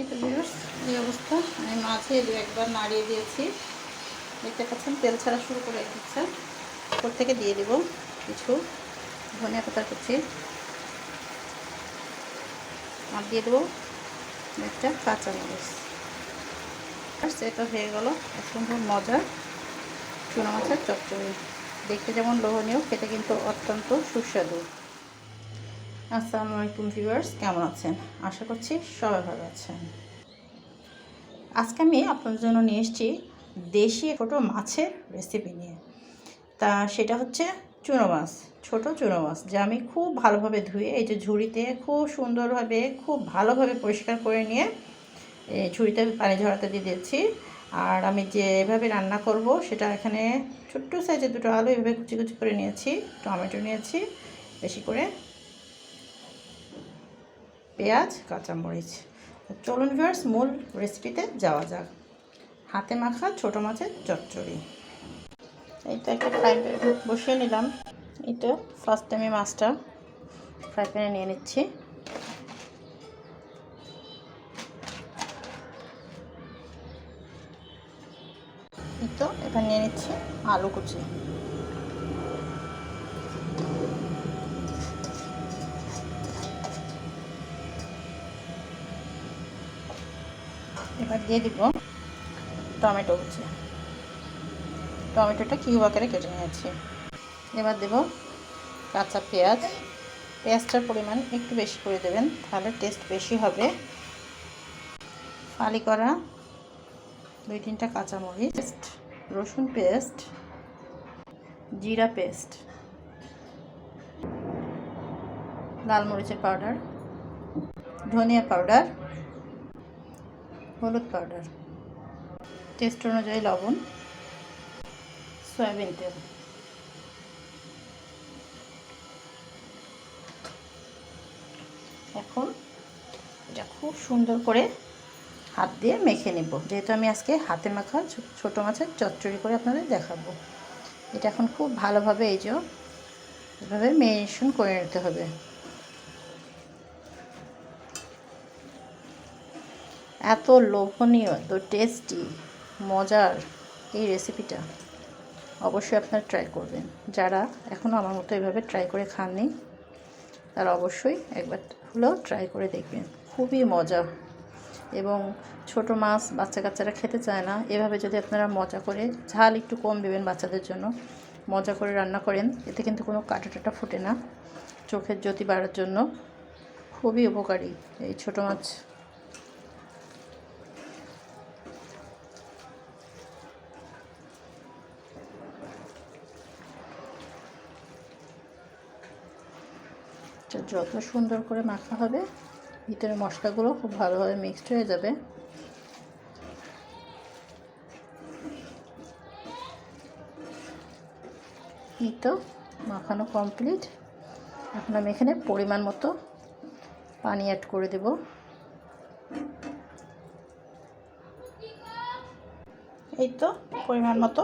এই তো ভিউয়ার্স এই অবস্থা। আমি মাঝে দু একবার নাড়িয়ে দিয়েছি। দেখতে পাচ্ছেন, তেল ছাড়া শুরু করে দিচ্ছে। উপর থেকে দিয়ে দেব কিছু ধনিয়া পাতার কুচি। আর দিয়ে দেবো একটা কাঁচামরিচ আর সেটা হয়ে গেল সুন্দর মজার চুনা মাছের চচ্চড়ি। দেখতে যেমন লোভনীয়, খেতে কিন্তু অত্যন্ত সুস্বাদু। আসসালামু আলাইকুম ভিউয়ার্স, কেমন আছেন? আশা করছি সবাই ভালো আছেন। আজকে আমি আপনাদের জন্য নিয়ে এসেছি দেশি ছোটো মাছের রেসিপি নিয়ে। তা সেটা হচ্ছে চুনো মাছ, ছোটো চুনো মাছ, যা আমি খুব ভালোভাবে ধুয়ে, এই যে ঝুড়িতে খুব সুন্দরভাবে, খুব ভালোভাবে পরিষ্কার করে নিয়ে এই ঝুড়িতে পানি ঝরাতে দিয়ে দিয়েছি। আর আমি যেভাবে রান্না করব, সেটা এখানে ছোট্ট সাইজের দুটো আলু এভাবে কুচি কুচি করে নিয়েছি, টমেটো নিয়েছি, বেশি করে পেঁয়াজ, কাঁচামরিচ। চলুন ভিউয়ার্স মূল রেসিপিতে যাওয়া যাক। হাতে মাখা ছোট মাছের চচ্চড়ি। এইটা একটা ফ্রাই প্যান বসিয়ে নিলাম। এটা ফার্স্ট আমি মাছটা ফ্রাই প্যানে নিয়ে নিচ্ছি। তো এবার নিয়ে নিচ্ছি আলু কুচি। এবার দিয়ে দিব টমেটো কুচি। টমেটোটা কিউব আকারে কেটে নিয়েছি। এবার দেব কাঁচা পেঁয়াজ। পেঁয়াজটার পরিমাণ একটু বেশি করে দেবেন, তাহলে টেস্ট বেশি হবে। ফালি করা দুই তিনটা কাঁচামরিচ, রসুন পেস্ট, জিরা পেস্ট, লাল মরিচের পাউডার, ধনিয়া পাউডার হলুদ পাউডার। টেস্ট অনুযায়ী লবণ, সয়াবিন তেল। এখন এটা খুব সুন্দর করে হাত দিয়ে মেখে নেব। যেহেতু আমি আজকে হাতে মাখা ছোটো মাছের চচ্চড়ি করে আপনাদের দেখাবো। এটা এখন খুব ভালোভাবে এই যে, এভাবে মেরিনেশন করে নিতে হবে। এত লোভনীয়, এত টেস্টি মজার এই রেসিপিটা অবশ্যই আপনারা ট্রাই করবেন। যারা এখনও আমার মতো এভাবে ট্রাই করে খাননি, তারা অবশ্যই একবার হলেও ট্রাই করে দেখবেন। খুবই মজা। এবং ছোট মাছ বাচ্চা কাচ্চারা খেতে চায় না। এভাবে যদি আপনারা মজা করে, ঝাল একটু কম দেবেন বাচ্চাদের জন্য, মজা করে রান্না করেন, এতে কিন্তু কোনো কাটা টাটা ফুটে না। চোখের জ্যোতি বাড়ার জন্য খুবই উপকারী এই ছোট মাছ। যত সুন্দর করে মাখা হবে ভিতরে মশলাগুলো খুব ভালোভাবে মিক্সড হয়ে যাবে। এই তো মাখানো কমপ্লিট এখন আমি এখানে পরিমাণ মতো পানি অ্যাড করে দেব। এই তো পরিমাণ মতো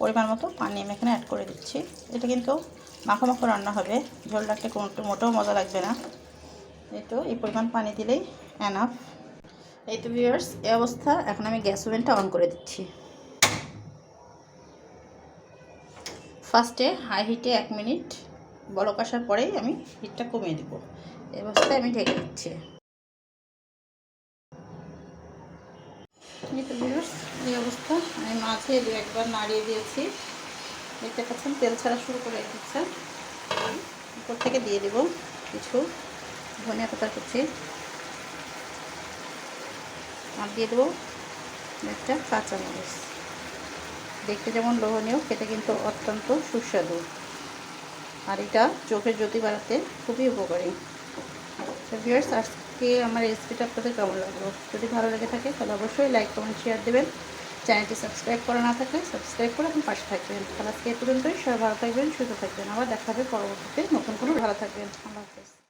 পরিমাণ মতো পানি আমি এখানে অ্যাড করে দিচ্ছি। এটা কিন্তু মাখো মাখো রান্না হবে। ঝোল রাখলে কোনো মোটেও মজা লাগবে না। এই তো এই পরিমাণ পানি দিলেই অ্যানাফ এই তো ভিউয়ার্স এই অবস্থা। এখন আমি গ্যাস ওভেনটা অন করে দিচ্ছি। ফার্স্টে হাই হিটে এক মিনিট। বলক আসার পরেই আমি হিটটা কমিয়ে দেবো। এই অবস্থায় আমি ঢেকে দিচ্ছি। এই তো ভিউয়ার্স এই অবস্থা। আমি মাঝে একবার নাড়িয়ে দিয়েছি। দেখতে পাচ্ছেন, তেল ছাড়া শুরু করে দিচ্ছে উপর থেকে দিয়ে দেব কিছু ধনিয়া পাতার কুচি। আর দিয়ে দেবো একটা কাঁচামরিচ দেখতে যেমন লোভনীয়, খেতে কিন্তু অত্যন্ত সুস্বাদু। আর এটা চোখের জ্যোতি বাড়াতে খুবই উপকারী। ভিউয়ার্স আজকে আমার রেসিপিটা আপনাদের কেমন লাগল? যদি ভালো লেগে থাকে, তাহলে অবশ্যই লাইক কমেন্ট শেয়ার দেবেন। চ্যানেলটি সাবস্ক্রাইব করা না থাকলে সাবস্ক্রাইব করে এখন পাশে থাকবেন। তাহলে আজকে এ পর্যন্তই। সবাই ভালো থাকবেন, সুস্থ থাকবেন। আবার দেখা হবে পরবর্তীতে নতুন কোনো ভালো থাকবেন। আল্লাহ হাফেজ।